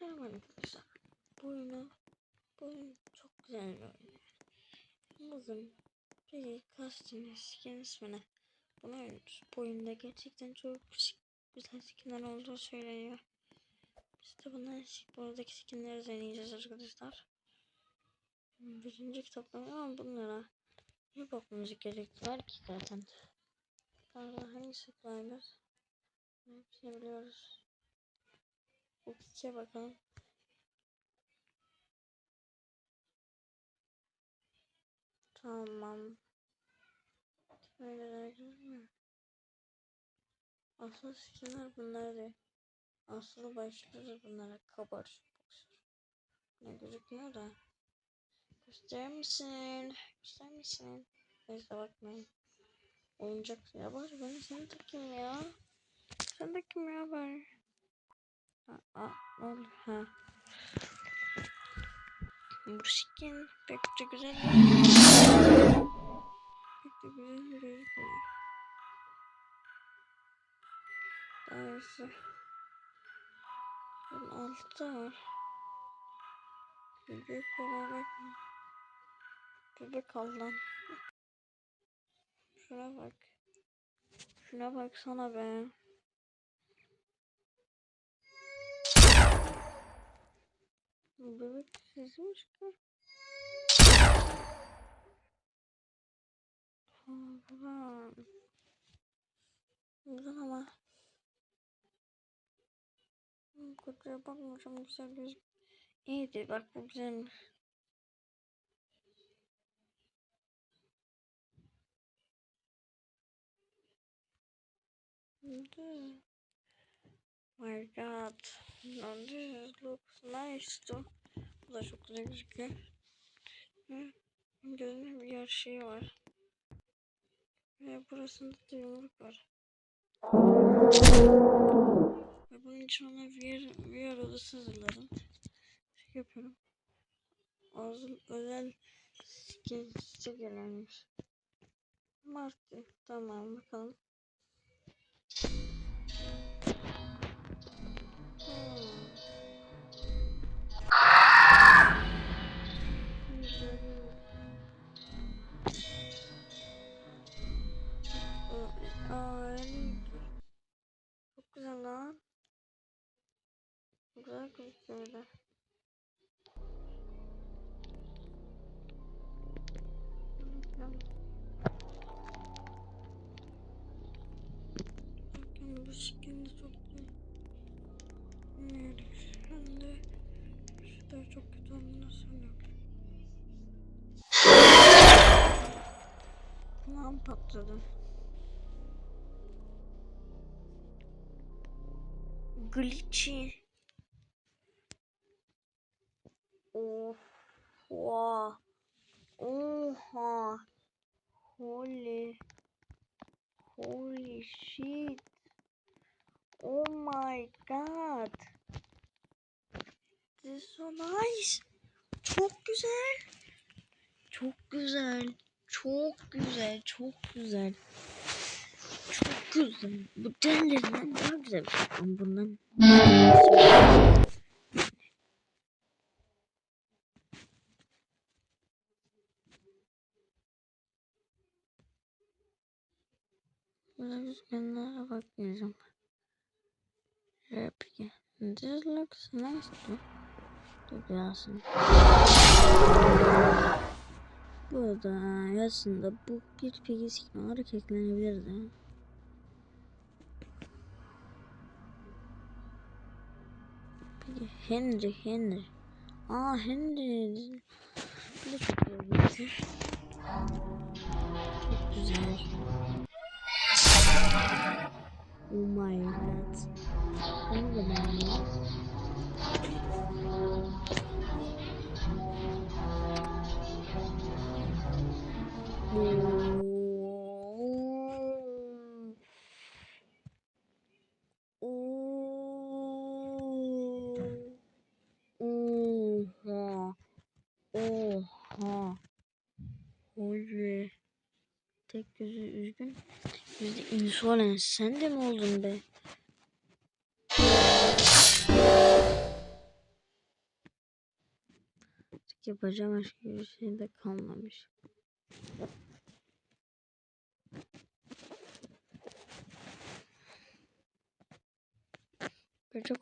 Merhaba arkadaşlar. Bu oyunu, bu oyun çok güzel bir oyun. Bugün bir kastım skin ismine bunu oynuyoruz. Bu oyunda gerçekten çok güzel skinler olduğu söyleniyor. Biz de bunların buradaki skinleri deneyeceğiz arkadaşlar. Birinci kitaplar ama bunlara ne bakmamız gerektiler ki zaten. Daha hangi sıklardır? Hepsini biliyoruz. Bu ikiye bakalım. Tamam. Mi? Asıl skinler bunlar değil. Asıl başlıyoruz bunlara. Kabar. Ne gözükmüyor da. Gösterir misin? Gösterir misin? Neyse bakmayın. Oyuncak ya var ben seni takayım ya. Sen takayım ya var. Ha. Bu skin pek de güzel. Pek de güzel gözükmüyor. Daha iyisi. Bunun altı var. Büyük mi? Bebek al lan. Şuna bak. Şuna baksana be. Bu Bebek sesi mi çıkar? Ha, Buradan. Buradan ama. Kutuya bakmayacağım güzel göz. İyiydi bak bu güzelmiş. My god. No, this looks nice too. Bu da çok güzel gözüküyor. Hı, Gözünde bir gerçeği var. Ve burasında da yumruk var. Ve bunun için ona VR, VR odası hazırladım. Şey yapıyorum. Özel, özel skin stickerlermiş. Marty. Tamam bakalım. Bir de. Bakın bu skin de çok güzel. Evet, ben de şu da çok kötü olduğunu sanıyorum. Kulağım patladı. Glitchy. Of. Oha. Oha. Holy. Holy shit. Oh my god. This is so nice. Çok güzel. Çok güzel. Çok güzel. Çok güzel. Çok güzel. Bu diğerlerinden daha güzel. Ama bundan Düzgünlere bakmayacağım. Replika. This looks nice too. Dur birazını. Burada aslında bu bir peki sikme olarak eklenebilirdi. Peki Henry Henry. Aa Henry. Bu da çok güzel. Çok güzel. Oh my god. Onu da beğendim. Oha. Oha. Holy. Tek gözü üzgün. Yüzde insolence. Sen de mi oldun be? yapacağım başka bir şey de kalmamış.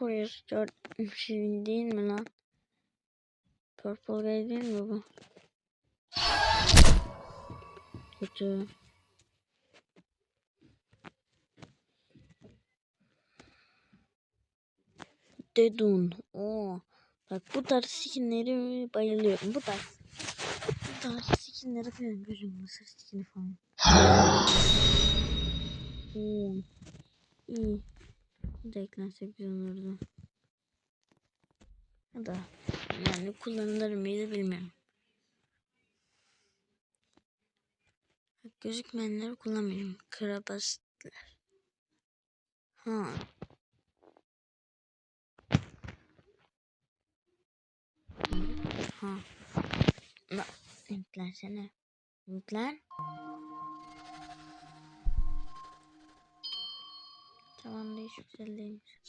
Oraya dört şey değil mi lan? Purple Guy değil mi bu? Kötü. Dedun. Oo. Bak bu tarz skinleri bayılıyorum. Bu tarz. Bu tarz skinleri falan gözüm mısır skini falan. Oo. İyi. Bu da eklense güzel olurdu. Ya da yani kullanılır mıydı bilmiyorum. Gözükmeyenleri kullanmıyorum. Krabasitler. Ha. Ha. Yüklersene. Yüklen. Tamam hiç güzel değilmiş.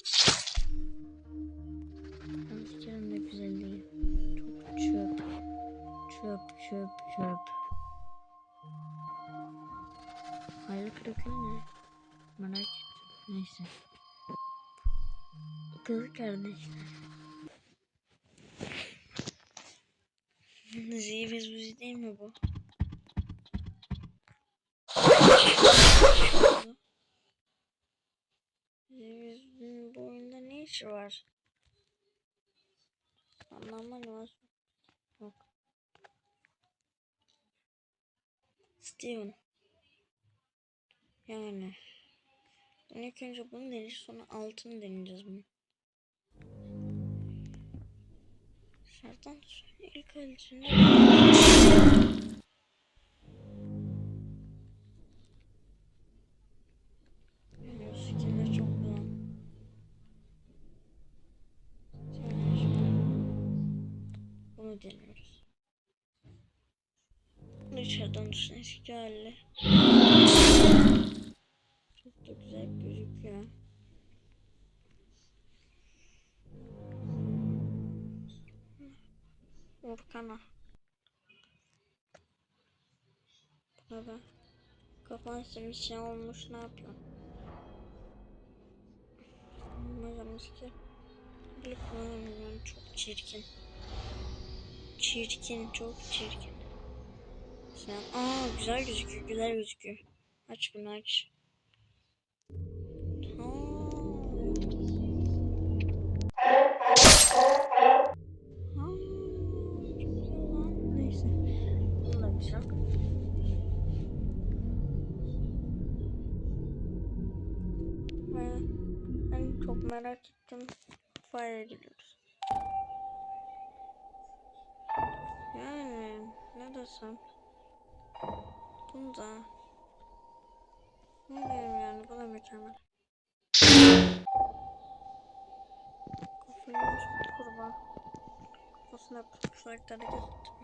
Ben sikerim de güzel değil. Çok çöp. Çöp çöp çöp. Hayal kırıklığı ne? Merak ettim. Neyse. Kız kardeşler. Zivez buzi değil mi bu? Buzinin bu oyunda ne işi var? Anlamadım. Yok. Steven. Yani. İlk önce bunu deneyeceğiz sonra altını deneyeceğiz bunu. Sonra ilk şimdi Bunu deniyoruz. İçeriden dışına eski hali. Çok da güzel gözüküyor. Orkana. Baba. Kafan simsiyah olmuş ne yapıyorsun? Umarım ki bir kullanamıyorum çok çirkin. Çirkin çok çirkin. Sen aa güzel gözüküyor güzel gözüküyor. Aç bunu aç. Merak ettim. Fire'a gidiyoruz. Yani ne desem. Bunu da. Ne diyeyim yani bu da mükemmel. Kafayı kurban. Kafasına sürekli hareket ettiriyor.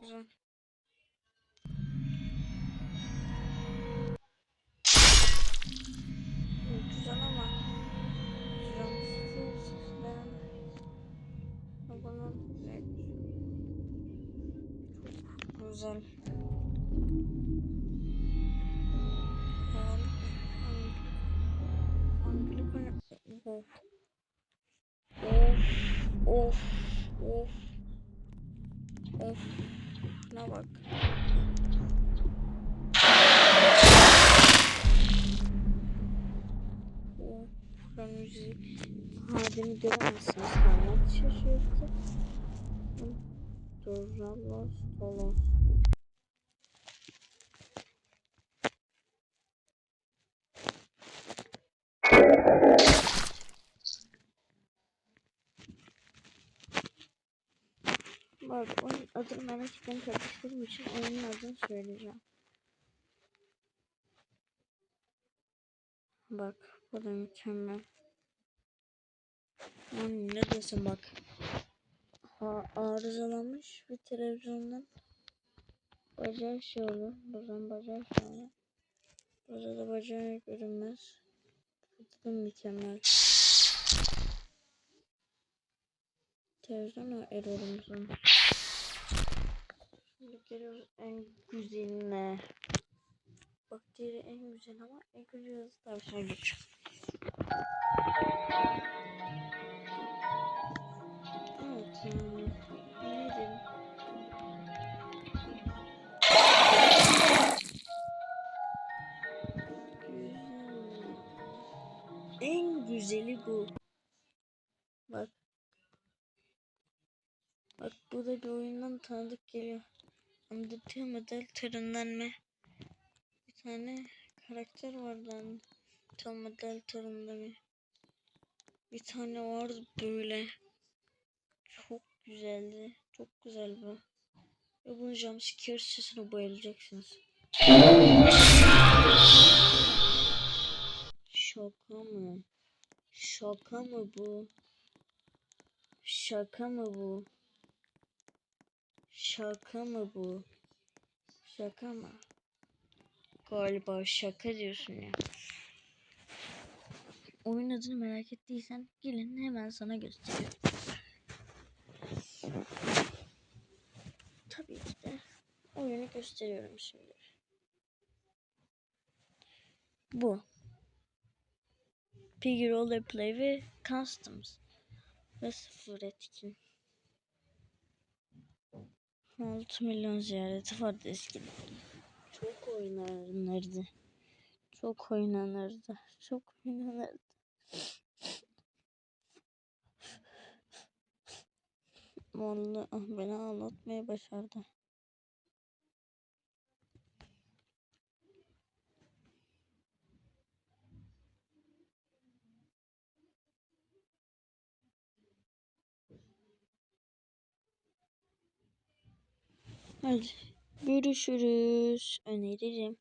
Da güzel. Güzel ama çok güzel. Göremezsiniz. Hayat şaşırttı. Doralos dolos. Bak oyun adını merak ettiğim kardeşlerim için oyunun adını söyleyeceğim. Bak bu da mükemmel. Ne desem bak. Ha, arızalanmış bir televizyondan bacağı şey olur. Buradan bacağı şey olur. Burada da bacağı görünmez. Burada da mükemmel. Televizyon errorumuzun. Şimdi geliyoruz en güzeline. Bak diğeri en güzel ama en güzel yazı tavşan güç. En güzeli bu. Bak. Bak bu da bir oyundan tanıdık geliyor. Anlatıyor model törünlenme. Bir tane karakter vardı anlatıyor model töründe mi? Bir tane vardı böyle. Çok güzeldi. Çok güzel bu. Ve bunun jumpscare sesine bayılacaksınız. Şaka mı? Şaka mı bu? Şaka mı bu? Şaka mı bu? Şaka mı? Galiba şaka diyorsun ya. Oyun adını merak ettiysen gelin hemen sana göstereyim. Tabii ki de oyunu gösteriyorum şimdi. Bu. Piggy Roleplay ve Customs. Ve sıfır etkin. 6 milyon ziyareti vardı eskiden. Çok oynanırdı. Çok oynanırdı. Çok oynanırdı. Vallahi ah, beni ağlatmaya başardı. Hadi görüşürüz. Öneririm.